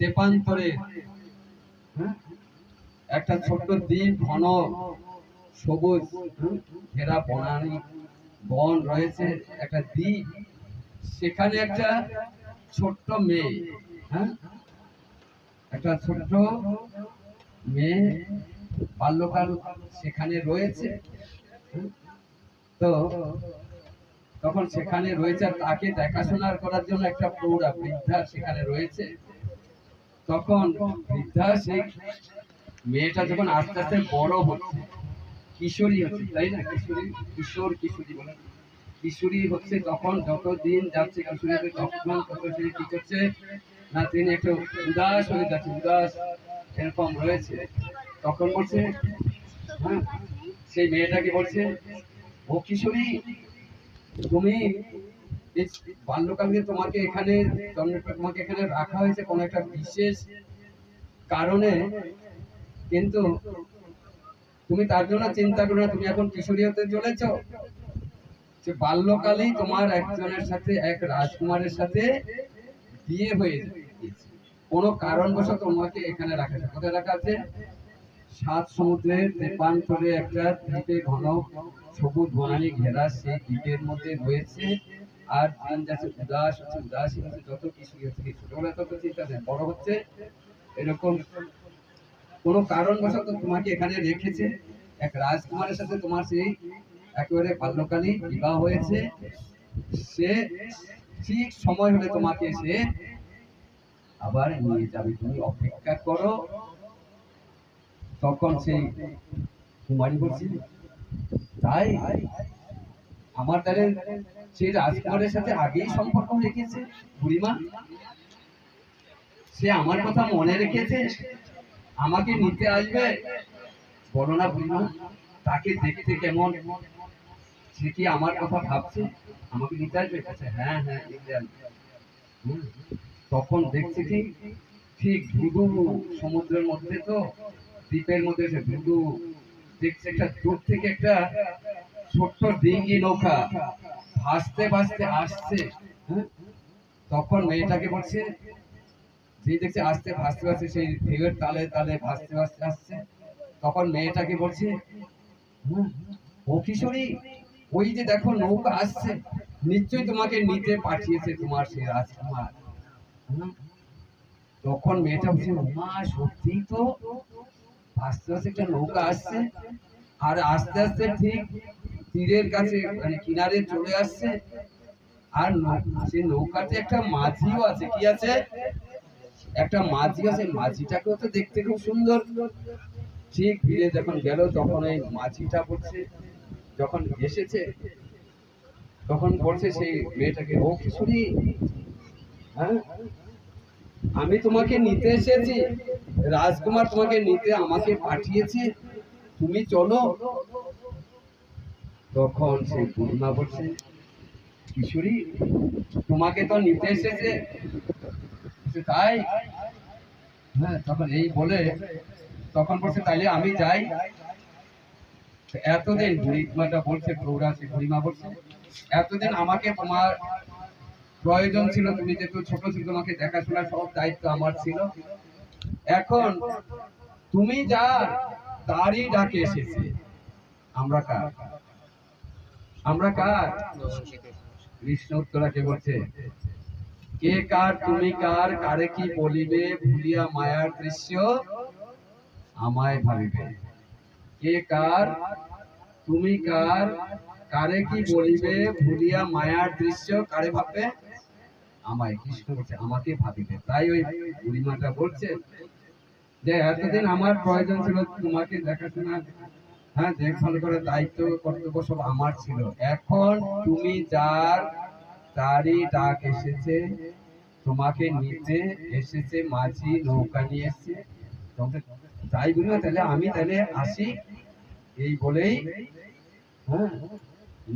তেপান্তরে হ্যাঁ, একটা ছোট্ট দ্বীপ ঘন সবুজ ঘেরা বনানি বন রয়েছে একটা দ্বীপ। সেখানে একটা ছোট্ট মেয়ে হ্যাঁ? একটা ছোট্ট মেয়ে বাল্যকাল সেখানে রয়েছে তো তখন সেখানে রয়েছে তাকে দেখাশোনা করার জন্য একটা প্রৌঢ়া বৃদ্ধা সেখানে রয়েছে। তখন বৃদ্ধা সেই মেয়েটা যখন আস্তে আস্তে বড় হচ্ছে, কিশোরী হচ্ছে, তাই না? কিশোরী, কিশোর, কিশোরী বলে। কিশোরী হচ্ছে তখন যত দিন যাচ্ছে, কিশোরী তখন তত কি করছে, না তিনি একটু উদাস হয়ে যাচ্ছে, উদাস এরকম রয়েছে। তখন বলছে হ্যাঁ সেই মেয়েটাকে বলছে, ও কিশোরী, তুমি বাল্যকালকে তোমাকে এখানে তোমাকে এখানে রাখা হয়েছে কোনো একটা বিশেষ কারণে। কিন্তু তুমি তার জন্য চিন্তা করো না, তুমি এখন কিশোরী হতে চলেছ। যে বাল্যকালেই তোমার একজনের সাথে, এক রাজকুমারের সাথে বিয়ে হয়ে কোনো কারণবশত তোমাকে এখানে রাখা আছে কোথায় রাখা আছে? সাত সমুদ্রের তেপান্তরে একটা দ্বীপে ঘন সবুজ বনানি ঘেরা সেই দ্বীপের মধ্যে রয়েছে। আর দিন যাচ্ছে উদাস, হচ্ছে উদাসী, হচ্ছে যত কিছু হচ্ছে ছোটবেলা তত চিন্তা নেই। বড় হচ্ছে, এরকম কোনো কারণবশত তোমাকে এখানে রেখেছে এক রাজকুমারের সাথে তোমার সেই একেবারে বাল্যকালী বিবাহ হয়েছে। সে ঠিক সময় হলে তোমাকে সে আবার নিয়ে যাবে। তুমি অপেক্ষা করো। তখন সেই কুমারী বলছে, তাই? আমার তাহলে সে রাজকুমারের সাথে আগেই সম্পর্ক রেখেছে, বুড়িমা। সে আমার কথা মনে রেখেছে, আমাকে নিতে আসবে। বলো না বুড়িমা, তাকে দেখতে কেমন? সে কি আমার কথা ভাবছে? আমাকে নিতে আসবে? হ্যাঁ হ্যাঁ নিতে আসবে। তখন দেখছি কি, ঠিক ধুধু সমুদ্রের মধ্যে তো, দ্বীপের মধ্যে সে ধুধু দেখছে একটা দূর থেকে একটা ছোট্ট ডিঙ্গি নৌকা ভাসতে ভাসতে আসছে হ্যাঁ? তখন মেয়েটাকে বলছে যে দেখছে আসতে ভাসতে ভাসতে সেই ঢেউয়ের তালে তালে ভাসতে ভাসতে আসছে। তখন মেয়েটাকে বলছে "হুম, ও কিশোরী ওই যে দেখো নৌকা আসছে নিশ্চয়ই তোমাকে নিতে পাঠিয়েছে তোমার সেই রাজকুমার। তখন মেয়েটা বলছে মা সত্যি তো আস্তে আস্তে একটা নৌকা আসছে আর আস্তে আস্তে ঠিক তীরের কাছে মানে কিনারে চলে আসছে। আর সেই নৌকাতে একটা মাঝিও আছে, কি আছে? একটা মাঝি আছে মাঝিটাকেও তো দেখতে খুব সুন্দর। ঠিক ফিরে যখন গেল, তখন এই মাঝিটা বলছে, যখন এসেছে, তখন বলছে সেই মেয়েটাকে, ও কিশোরী হ্যাঁ? আমি তোমাকে নিতে এসেছি, রাজকুমার তোমাকে নিতে আমাকে পাঠিয়েছে, তুমি চলো। তখন সেই পূর্ণা বলছে, কিশোরী, তোমাকে তো নিতে এসেছে। তাই? হ্যাঁ তখন এই বলে, তখন বলছে, তাইলে আমি যাই। এতদিন বুড়িমাটা বলছে প্রৌঢ়া সে বুড়িমা বলছে, এতদিন আমাকে তোমার প্রয়োজন ছিল, তুমি যেহেতু ছোট ছিল, তোমাকে দেখাশোনা সব দায়িত্ব আমার ছিল। এখন তুমি যা, তারই ডাকে এসেছে। আমরা কার? আমরা কার? কৃষ্ণ উত্তরাকে বলছে? কে কার, তুমি কার, কারে কি বলিবে, ভুলিয়া মায়ার দৃশ্য আমায় ভাবিবে। কে কার, তুমি কার, কারে কি বলিবে, ভুলিয়া মায়ার দৃশ্য কারে ভাববে? আমায়, কৃষ্ণ বলছে, আমাকে ভাবিবে। তাই ওই বুড়িমাটা বলছে যে, এতদিন আমার প্রয়োজন ছিল তোমাকে দেখাশোনা হ্যাঁ দেখভাল করার দায়িত্ব কর্তব্য সব আমার ছিল। এখন তুমি যার তারই ডাক এসেছে, তোমাকে নিতে এসেছে, মাঝি নৌকা নিয়ে এসছে। তাই বলি তাহলে আমি তাহলে আসি এই বলেই হ্যাঁ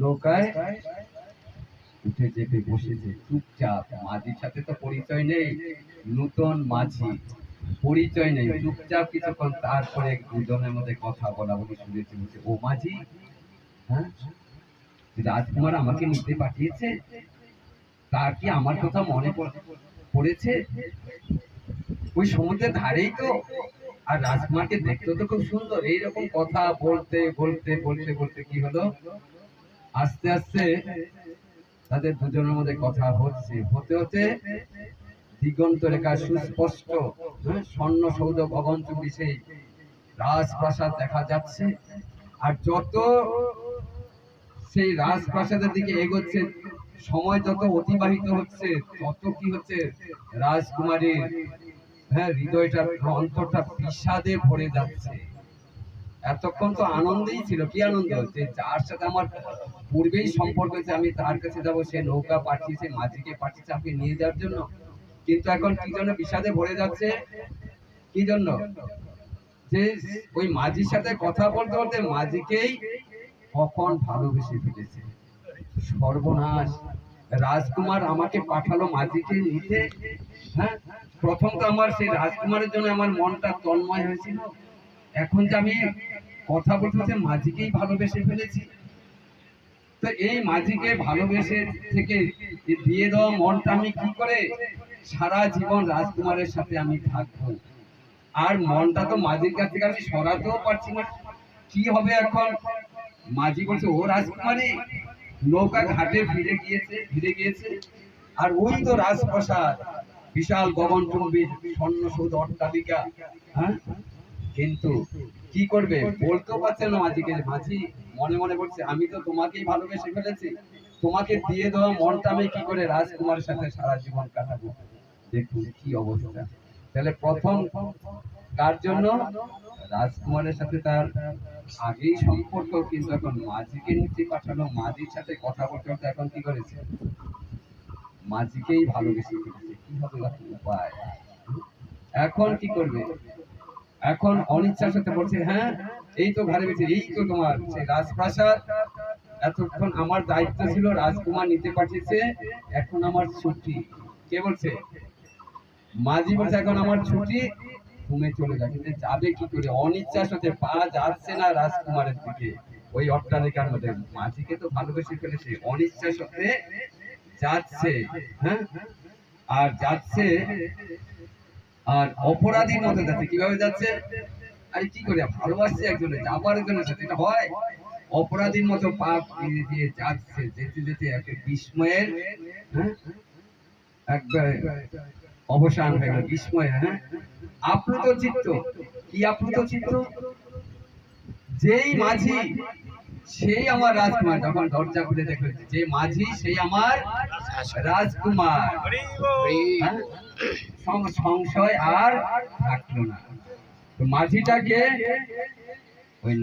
নৌকায় উঠে চেপে বসেছে। চুপচাপ, মাঝির সাথে তো পরিচয় নেই, নূতন মাঝি। পরিচয় নেই, চুপচাপ কিছুক্ষণ তারপরে দুজনের মধ্যে কথা বলা বলি শুনেছি, বলছে, ও মাঝি হ্যাঁ? রাজকুমার আমাকে নিতে পাঠিয়েছে তার কি আমার কথা মনে পড়- পড়েছে? ওই সমুদ্রের ধারেই তো, আর রাজকুমারকে দেখতে তো খুব সুন্দর, এইরকম কথা বলতে বলতে বলতে বলতে কি হলো? আস্তে আস্তে তাদের দুজনের মধ্যে কথা হচ্ছে, হতে হতে দিগন্ত রেখা সুস্পষ্ট। হ্যাঁ, স্বর্ণ সৌধ ভবন চুম্বি সেই রাজপ্রাসাদ দেখা যাচ্ছে। আর যত সেই রাজপ্রাসাদের দিকে এগোচ্ছে সময় যত অতিবাহিত হচ্ছে তত কি হচ্ছে রাজকুমারীর হ্যাঁ হৃদয়টা অন্তরটা বিষাদে ভরে যাচ্ছে। এতক্ষণ তো আনন্দেই ছিল কি আনন্দ? যে যার সাথে আমার পূর্বেই সম্পর্ক হয়েছে আমি তার কাছে যাব সে নৌকা পাঠিয়েছে মাঝিকে পাঠিয়েছে আমাকে নিয়ে যাওয়ার জন্য। কিন্তু এখন কি জন্য বিষাদে ভরে যাচ্ছে? কি জন্য? যে ওই মাঝির সাথে কথা বলতে বলতে মাঝিকেই কখন ভালোবেসে ফেলেছে? সর্বনাশ। রাজকুমার আমাকে পাঠালো মাঝিকে নিতে। হ্যাঁ? প্রথম তো আমার সেই রাজকুমারের জন্য আমার মনটা তন্ময় হয়েছিল। এখন যে আমি কথা বলতে বলতে মাঝিকেই ভালোবেসে ফেলেছি। তো এই মাঝিকে ভালোবেসে থেকে দিয়ে দেওয়া মনটা আমি কি করে সারা জীবন রাজকুমারের সাথে আমি থাকব। আর মনটা তো মাঝির কাছ থেকে আমি সরাতেও পারছি না। কি হবে এখন? মাঝি বলছে, ও রাজকুমারী, নৌকা ঘাটে ফিরে গিয়েছে ফিরে গিয়েছে। আর ওই তো রাজপ্রসাদ, বিশাল গগন চুম্বী স্বর্ণ সৌধ অট্টালিকা হ্যাঁ? কিন্তু কি করবে? বলতেও পারছে না মাঝিকে। মাঝি মনে মনে বলছে, আমি তো তোমাকেই ভালোবেসে ফেলেছি। তোমাকে দিয়ে দেওয়া মনটা আমি কি করে রাজকুমারের সাথে সারা জীবন কাটাবো? দেখুন কি অবস্থা। তাহলে প্রথম কার জন্য? রাজকুমারের সাথে তার আগেই সম্পর্ক, কিন্তু এখন মাঝিকে নিতে পাঠানো, মাঝির সাথে কথা বলতে এখন কি করেছে? মাঝিকেই ভালোবেসে ফেলেছে। কি হবে উপায়? এখন কি করবে? এখন অনিচ্ছার সাথে বলছে হ্যাঁ এই তো ঘরে বেঁচে এই তো তোমার সেই রাজপ্রাসাদ। এতক্ষণ আমার দায়িত্ব ছিল রাজকুমার নিতে পাঠিয়েছে, এখন আমার ছুটি। কে বলছে? মাঝি বলছে এখন আমার ছুটি তুমি চলে যাও কিন্তু যাবে কি করে? অনিচ্ছার সাথে পা যাচ্ছে না রাজকুমারের দিকে। ওই অট্টালিকার মধ্যে। মাঝিকে তো ভালোবেসে ফেলেছে। অনিচ্ছার সাথে যাচ্ছে হ্যাঁ? আর যাচ্ছে, আর অপরাধীর মতো যাচ্ছে। কীভাবে যাচ্ছে? আরে কি করে? ভালোবাসছে একজনে যাবার একজনের সাথে এটা হয়। অপরাধীর মতো পাপ দিয়ে দিয়ে যাচ্ছে, যেতে যেতে একটা বিস্ময়ের হ্যাঁ? একবার অবসান হয়ে গেল, বিস্ময় হ্যাঁ? আপ্লুত চিত্ত, কি আপ্লুত চিত্ত? যেই মাঝি, সেই আমার রাজকুমার, যখন দরজা খুলে দেখল যে মাঝি, সেই আমার রাজকুমার। হ্যাঁ? সংশয় আর থাকল না। মাঝিটাকে ওই